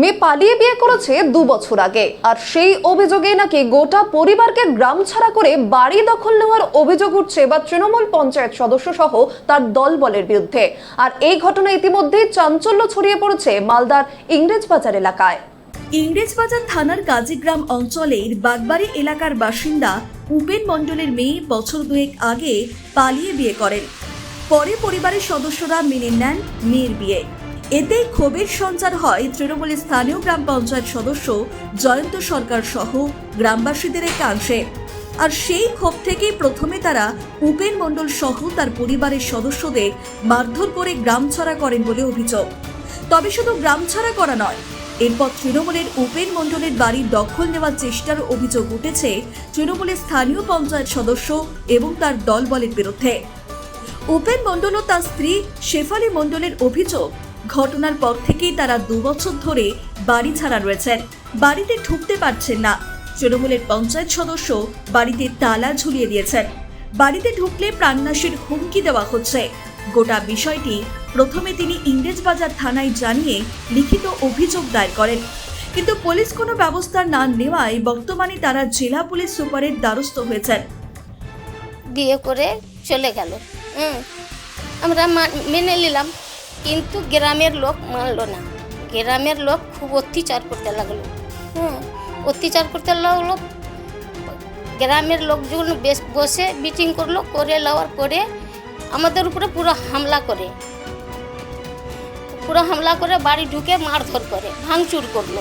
মেয়ে পালিয়ে বিয়ে করেছে দু বছর আগে। আর সেই অভিযোগে নাকি গোটা পরিবারকে গ্রাম ছাড়া করে বাড়ি দখল নেওয়ার অভিযোগ উঠছে বা তৃণমূল পঞ্চায়েত সদস্য সহ তার দলবলের বিরুদ্ধে। আর এই ঘটনা ইতিমধ্যেই চাঞ্চল্য ছড়িয়ে পড়েছে মালদার ইংরেজবাজার এলাকায়। ইংরেজবাজার থানার কাজীগ্রাম অঞ্চলের বাগবাড়ি এলাকার বাসিন্দা উপেন মণ্ডলের মেয়ে বছর দুয়েক আগে পালিয়ে বিয়ে করেন। পরে পরিবারের সদস্যরা মেনে নেন মেয়ের বিয়ে। এতে ক্ষোভের সঞ্চার হয় তৃণমূলের স্থানীয় গ্রাম পঞ্চায়েত সদস্য জয়ন্ত সরকার সহ গ্রামবাসীদের একাংশে। আর সেই ক্ষোভ থেকেই প্রথমে তারা উপেন মণ্ডল সহ তার পরিবারের সদস্যদের মারধর করে গ্রামছাড়া করেন বলে অভিযোগ। তবে শুধু গ্রামছাড়া করা নয়, এরপর তৃণমূলের উপেন মণ্ডলের বাড়ি দখল নেওয়ার চেষ্টার অভিযোগ উঠেছে তৃণমূলের স্থানীয় পঞ্চায়েত সদস্য এবং তার দলবলের বিরুদ্ধে। উপেন মণ্ডল ও তার স্ত্রী শেফালি মণ্ডলের অভিযোগ ঘটনার পর থেকেই তারা দুবছর ধরে বাড়ি ছাড়া রয়েছেন বাড়িতে ঢুকতে পারছেন না। তৃণমূলের পঞ্চায়েত সদস্য বাড়িতে তালা ঝুলিয়ে দিয়েছেন বাড়িতে ঢুকলে প্রাণনাশের হুমকি দেওয়া হচ্ছে। গোটা বিষয়টি প্রথমে তিনি ইংরেজবাজার থানায় জানিয়ে লিখিত অভিযোগ দায়ের করেন। কিন্তু পুলিশ কোনো ব্যবস্থা না নেওয়ায় বর্তমানে তারা জেলা পুলিশ সুপারের দ্বারস্থ হয়েছেন। বিয়ে করে চলে গেল। আমরা মেনে নিলাম। কিন্তু গ্রামের লোক মানলো না। গ্রামের লোক খুব অত্যাচার করতে লাগল। হ্যাঁ অত্যাচার করতে লাগল। গ্রামের লোকজন বেশ বসে মিটিং করল, করে লওয়ার পরে আমাদের উপরে পুরো হামলা করে। পুরো হামলা করে বাড়ি ঢুকে মারধর করে, ভাঙচুর করল।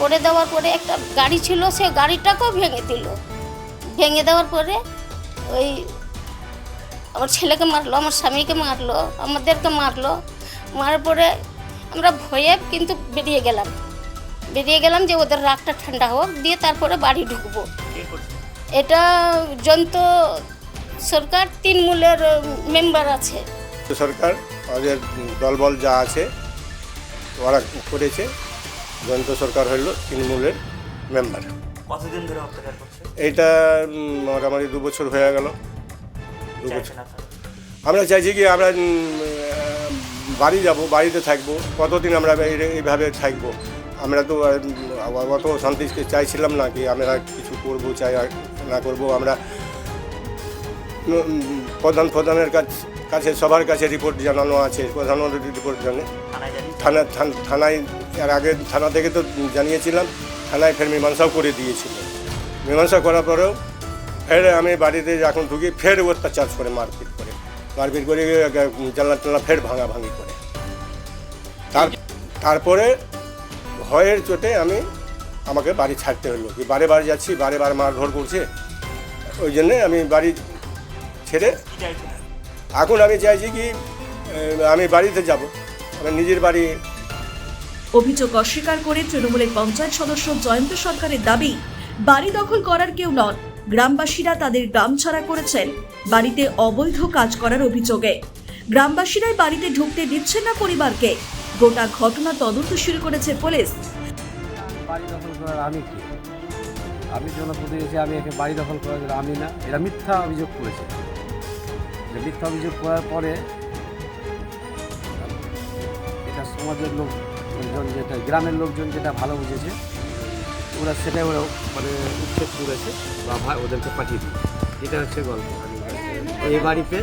করে দেওয়ার পরে একটা গাড়ি ছিল, সে গাড়িটাকেও ভেঙে দিল। ভেঙে দেওয়ার পরে ওই আমার ছেলেকে মারলো, আমার স্বামীকে মারলো, আমাদেরকে মারলো। মারার পরে আমরা ভয়ে কিন্তু বেরিয়ে গেলাম। বেরিয়ে গেলাম যে ওদের রাগটা ঠান্ডা হোক দিয়ে তারপরে বাড়ি ঢুকবো। এটা জন্ত সরকার তৃণমূলের মেম্বার আছে। সরকার আমাদের দলবল যা আছে ওরা করেছে। জয়ন্ত সরকার হইল তৃণমূলের মেম্বার কতদিন ধরে অত্যাচার করছে? এইটা মোটামুটি দু বছর হয়ে গেল। দু বছর। আমরা চাইছি কি আমরা বাড়ি যাব বাড়িতে থাকব কতদিন আমরা এইভাবে থাকব? আমরা তো অত শান্তি চাইছিলাম না কি আমরা কিছু করব চাই আর না করব। আমরা প্রধান প্রধানের কাছ- কাছে সবার কাছে রিপোর্ট জানানো আছে প্রধানমন্ত্রী রিপোর্ট জানে। থানা থান- থানায় এর আগে থানা থেকে তো জানিয়েছিলাম থানায় ফের মীমাংসাও করে দিয়েছিল। মীমাংসা করার পরেও ফের আমি বাড়িতে যখন ঢুকি ফের অত্যাচার করে মারপিট করে। মারপিট করে জানলা টানলা ফের ভাঙা ভাঙি করে। তার তারপরে ভয়ের চোটে আমি আমাকে বাড়ি ছাড়তে হলো। কি বারে বারে যাচ্ছি, বারে বারে মারধর করছে, ওই জন্যে আমি বাড়ি ছেড়ে এখন আমি চাইছি কি আমি বাড়িতে যাব। আমার নিজের বাড়ি অভিযোগ অস্বীকার করে তৃণমূলের পঞ্চায়েত সদস্য জয়ন্ত সরকারের দাবি, বাড়ি দখল করার কেউ নন। গ্রামবাসীরা তাদের গ্রাম ছাড়া করেছেন বাড়িতে অবৈধ কাজ করার অভিযোগে। গ্রামবাসীরাই বাড়িতে ঢুকতে দিচ্ছেন না পরিবারকে। গোটা ঘটনা তদন্ত শুরু করেছে পুলিশ। বাড়ি দখল করার আমি কি? আমি আমি একে বাড়ি দখল করার জন্য আমি না, এরা মিথ্যা অভিযোগ করেছে। যে মিথ্যা অভিযোগ করার পরে এটা সমাজের লোকজন যেটা গ্রামের লোকজন যেটা ভালো বুঝেছে ওরা সেটাই ওরা মানে উচ্ছেদ করেছে। বা ভাই ওদেরকে পাঠিয়ে দিই। এটা হচ্ছে গল্প। এই বাড়িতে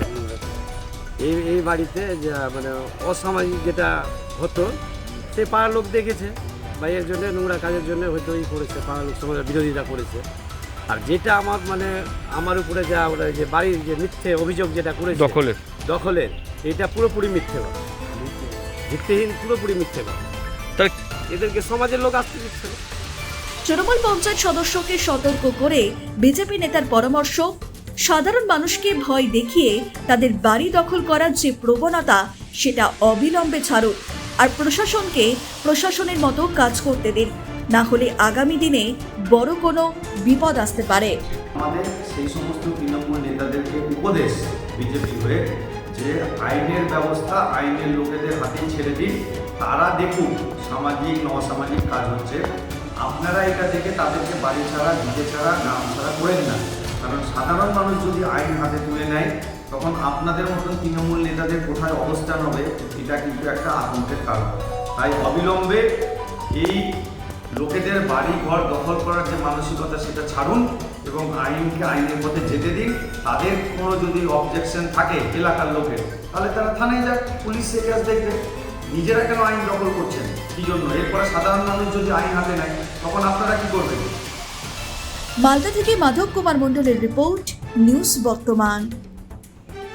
এই এই বাড়িতে যা মানে অসামাজিক যেটা হতো সে পাড়ার লোক দেখেছে। বা এর জন্য নোংরা কাজের জন্য হয়তো ই করেছে পাড়ার লোক সমাজের বিরোধিতা করেছে। আর যেটা আমার মানে আমার উপরে যা ওরা যে বাড়ির যে মিথ্যে অভিযোগ যেটা করেছে দখলের। দখলের এটা পুরোপুরি মিথ্যে কথা। ভিত্তিহীন পুরোপুরি মিথ্যে কথা। এদেরকে সমাজের লোক আসতে দিচ্ছে না। তৃণমূল পঞ্চায়েত সদস্যকে সতর্ক করে বিজেপি নেতার পরামর্শ, সাধারণ মানুষকে ভয় দেখিয়ে তাদের বাড়ি দখল করার যে প্রবণতা, সেটা অবিলম্বে ছাড়ুন আর প্রশাসনকে প্রশাসনের মতো কাজ করতে দিন। না হলে আগামী দিনে বড় কোনো বিপদ আসতে পারে। আমাদের সেই সমস্ত তৃণমূল নেতাদেরকে উপদেশ বিজেপি হয়ে যে আইনের ব্যবস্থা আইনের লোকেদের হাতে ছেড়ে দিন, তারা দেখুক সামাজিক অসামাজিক কাজ হচ্ছে। আপনারা এটা দেখে তাদেরকে বাড়ি ছাড়া ভিটে ছাড়া, গ্রাম ছাড়া করেন না। কারণ সাধারণ মানুষ যদি আইন হাতে তুলে নেয়, তখন আপনাদের মতন তৃণমূল নেতাদের কোথায় অবস্থান হবে, এটা কিন্তু একটা আতঙ্কের কারণ। তাই অবিলম্বে এই লোকেদের বাড়ি ঘর দখল করার যে মানসিকতা, সেটা ছাড়ুন এবং আইনকে আইনের পথে যেতে দিন। তাদের কোনো যদি অবজেকশন থাকে এলাকার লোকের, তাহলে তারা থানায় যাক, পুলিশ সে কাজ দেখবে। নিজেরা কেন আইন দখল করছেন? কি জন্য? এরপরে সাধারণ মানুষ যদি আইন হাতে নেয়, তখন আপনারা কি করবেন? মালদা থেকে মাধব কুমার মণ্ডলের রিপোর্ট, নিউজ বর্তমান।